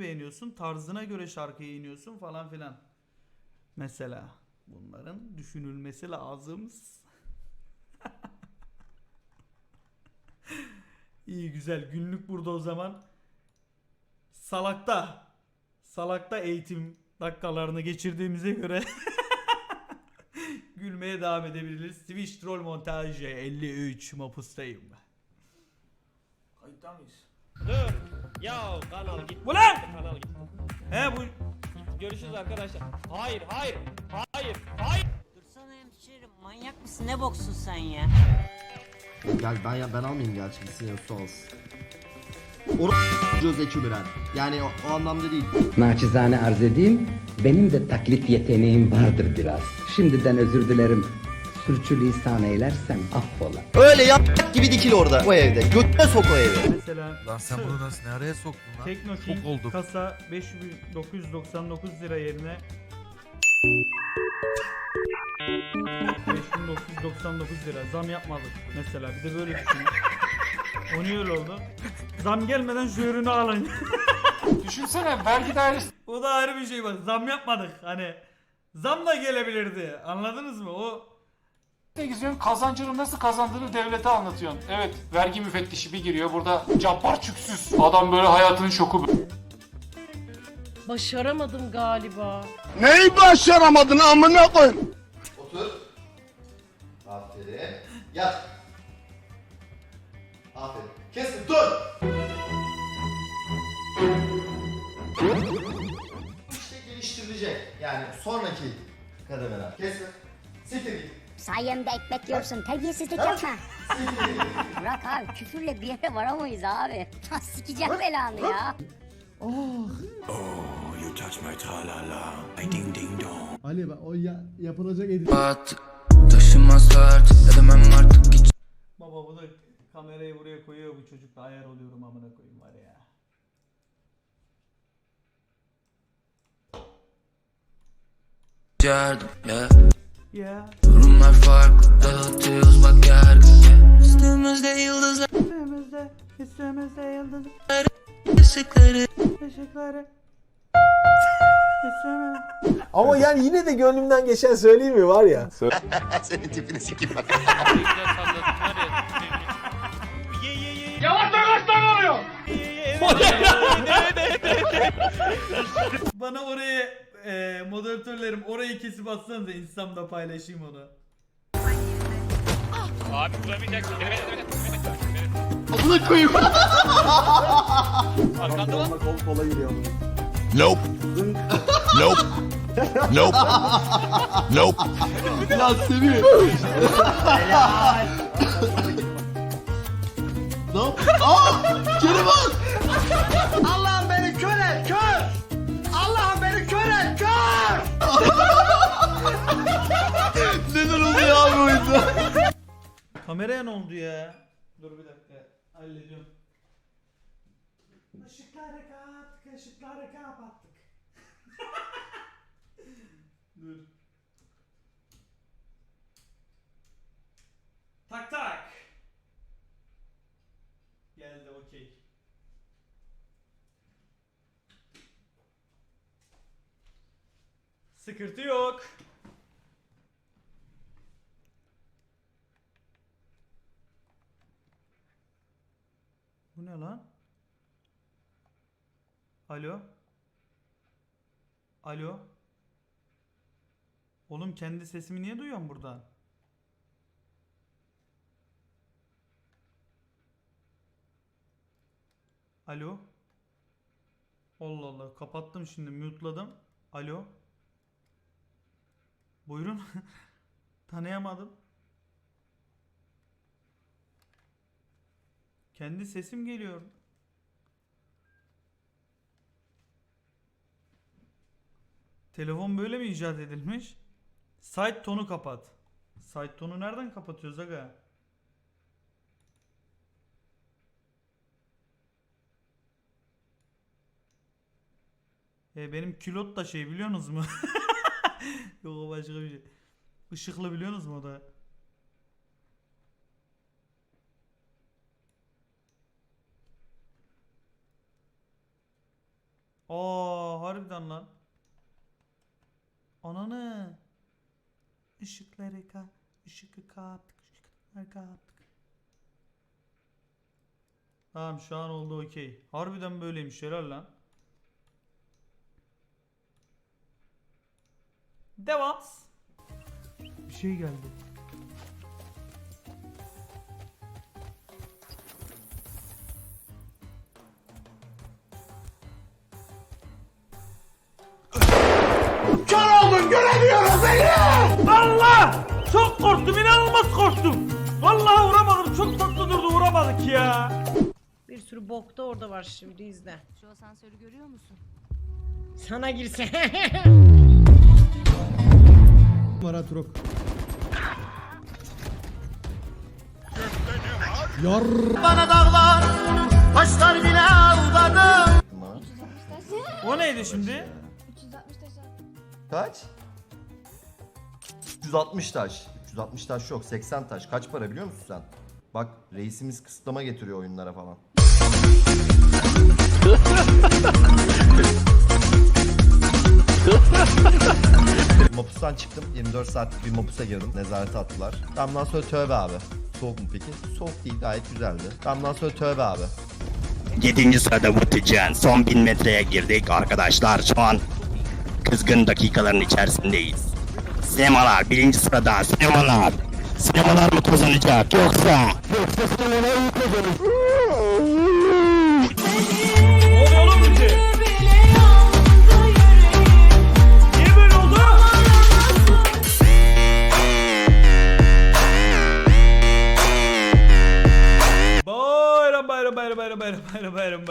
beğeniyorsun. Tarzına göre şarkıyı iniyorsun falan filan. Mesela bunların düşünülmesi lazım. İyi güzel günlük burada o zaman. Salakta. Salakta eğitim dakikalarını geçirdiğimize göre gülmeye devam edebiliriz. Twitch troll montajı 53 mapustayım. Kayıtta mıyız? Ya kanal git. Bu lan! Kanal git. He bu Görüşürüz arkadaşlar. Hayır, hayır, hayır, hayır. Dursana hemşerim manyak mısın ne boksun sen ya? Gel ben ya ben almayayım gerçi gitsin yoksa olsun. Or Zeki Müren. Yani o, o anlamda değil. Naçizane arz edeyim, benim de taklit yeteneğim vardır biraz. Şimdiden özür dilerim. Sürçülisan eylersem affola. Öyle yap gibi dikil orada o evde. Götüne sok o evi. mesela Lan sen bunu nasıl nereye soktun lan? Tekno King oldum. kasa 5999 lira yerine 5999 lira zam yapmadık mesela bir de böyle düşünün. O niye öyle oldu? Zam gelmeden şu ürünü alın. Düşünsene vergi dairesi o da ayrı bir şey bak zam yapmadık hani. Zam da gelebilirdi anladınız mı? O geziyorsun kazancını nasıl kazandığını devlete anlatıyorsun. Evet vergi müfettişi bir giriyor burada cabbar çüksüz. Adam böyle hayatının şoku. Başaramadım galiba. Neyi başaramadın amına koyayım? Otur. Aferin. Yat. Aferin. Kesin dur. İşte geliştirilecek. Yani sonraki kademeler. Kesin. Siktir git. Sayemde ekmek yiyorsun. Terbiyesizlik yapma. Bırak abi küfürle bir yere varamayız abi. Sikeceğim belanı ya. Ali bak o ya, yapılacak edit. baba bu da kamerayı buraya koyuyor bu çocukla ayar oluyorum amına koyayım var ya. Ya. Durumlar farklı dağıtıyoruz bak gergin Üstümüzde yıldızlar Üstümüzde, üstümüzde yıldız ışıkları ışıkları. Üstüme. Ama yani yine de gönlümden geçen söyleyeyim mi var ya. Senin tipini sikeyim bak. Ye ye ye. Bana oraya e, moderatörlerim orayı kesip atsanıza Instagram'da paylaşayım onu. Abi duramayacaksın. Evet, evet, evet. Amına koyayım. Arkanda lan. Kol kola giriyor. Nope Nope Nope Nope Ya seviyor. ne yap? Aa! Geri bak. Allah'ım Kameraya ne oldu ya? Dur bir dakika. Hallediyorum. Işıkları kapattık, ışıkları kapattık. Dur. Tak tak. Geldi okey. Sıkıntı yok. Ne lan? Alo? Alo? Oğlum kendi sesimi niye duyuyorum buradan? Alo? Allah Allah kapattım şimdi mute'ladım. Alo? Buyurun. Tanıyamadım. Kendi sesim geliyor. Telefon böyle mi icat edilmiş? Site tonu kapat. Site tonu nereden kapatıyoruz aga? E benim külot da şey biliyorsunuz mu? Yok başka bir şey. Işıklı biliyorsunuz mu o da? Aa harbiden lan. Ananı. Işıkları ka, ışıkı kaptık, ışıkları kaptık. Tamam şu an oldu okey. Harbiden böyleymiş helal lan. Devam. Bir şey geldi. Korktum, inanılmaz korktum. Vallahi vuramadım, çok tatlı durdu, vuramadık ya. Bir sürü bok da orada var şimdi izle. Şu asansörü görüyor musun? Sana girse. Bana dağlar taşlar bile aldadı. O neydi şimdi? Kaç? 360 taş. 360 taş yok 80 taş. Kaç para biliyor musun sen? Bak reisimiz kısıtlama getiriyor oyunlara falan. Mapustan çıktım. 24 saatlik bir mapusa girdim. Nezarete attılar. Bundan sonra tövbe abi. Soğuk mu peki? Soğuk değil gayet güzeldi. Bundan sonra tövbe abi. 7. sırada Vıtıcan. Son 1000 metreye girdik arkadaşlar. Şu an kızgın dakikaların içerisindeyiz. Sinemalar birinci sırada. Sinemalar. Sinemalar mı kazanacak yoksa? Yoksa sinemalar mı kazanacak? Bayram bayram bayram bayram bayram bayram bayram.